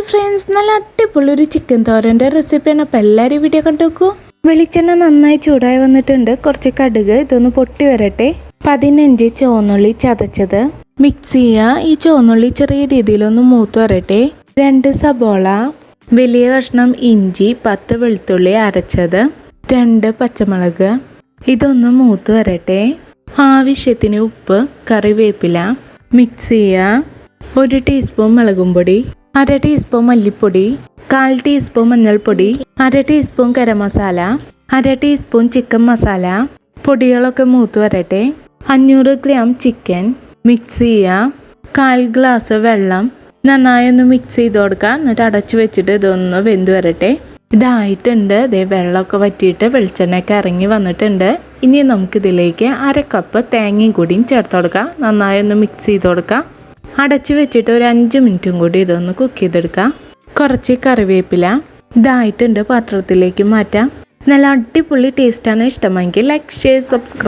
Hi friends നല്ല അടിപൊളി ഒരു ചിക്കൻ തോരന്റെ റെസിപ്പിയാണ് അപ്പോൾ എല്ലാവരും വീഡിയോ കണ്ടു നോക്കൂ വെളിച്ചെണ്ണ നന്നായി ചൂടായി വന്നിട്ടുണ്ട്. കുറച്ച് കടുക് ഇതൊന്ന് പൊട്ടി വരട്ടെ. പതിനഞ്ച് ചുവന്നുള്ളി ചതച്ചത്. മിക്സ് ചെയ്യുക ഈ ചുവന്നുള്ളി ചെറിയ രീതിയിലൊന്ന് മൂത്ത് വരട്ടെ. രണ്ട് സബോള വലിയ കഷ്ണം ഇഞ്ചി പത്ത് വെളുത്തുള്ളി അരച്ചത്. രണ്ട് പച്ചമുളക് ഇതൊന്ന് മൂത്ത് വരട്ടെ. ആവശ്യത്തിന് ഉപ്പ് കറിവേപ്പില. മിക്സ് ചെയ്യുക ഒരു ടീസ്പൂൺ മുളകും പൊടി. അര ടീസ്പൂൺ മല്ലിപ്പൊടി കാൽ ടീസ്പൂൺ മഞ്ഞൾപ്പൊടി അര ടീസ്പൂൺ ഗരം മസാല അര ടീസ്പൂൺ ചിക്കൻ മസാല പൊടികളൊക്കെ മൂത്ത് വരട്ടെ. അഞ്ഞൂറ് ഗ്രാം ചിക്കൻ മിക്സ് ചെയ്യുക. കാൽ ഗ്ലാസ് വെള്ളം നന്നായി ഒന്ന് മിക്സ് ചെയ്ത് കൊടുക്കുക. എന്നിട്ട് അടച്ചു വെച്ചിട്ട് ഇതൊന്ന് വെന്ത് വരട്ടെ. ഇതായിട്ടുണ്ട്. ഇതേ വെള്ളമൊക്കെ വറ്റിയിട്ട് വെളിച്ചെണ്ണയൊക്കെ ഇറങ്ങി വന്നിട്ടുണ്ട്. ഇനി നമുക്കിതിലേക്ക് അര കപ്പ് തേങ്ങയും കൂടിയും ചേർത്ത് കൊടുക്കാം നന്നായി ഒന്ന് മിക്സ് ചെയ്ത് കൊടുക്കാം അടച്ചു വെച്ചിട്ട് ഒരു അഞ്ച് മിനിറ്റും കൂടി ഇതൊന്ന് കുക്ക് ചെയ്തെടുക്കാം. കുറച്ച് കറിവേപ്പില ഇതായിട്ടുണ്ട് പാത്രത്തിലേക്ക് മാറ്റാം. നല്ല അടിപൊളി ടേസ്റ്റാണ് ഇഷ്ടമെങ്കിൽ ലൈക്ക് ഷെയർ സബ്സ്ക്രൈബ്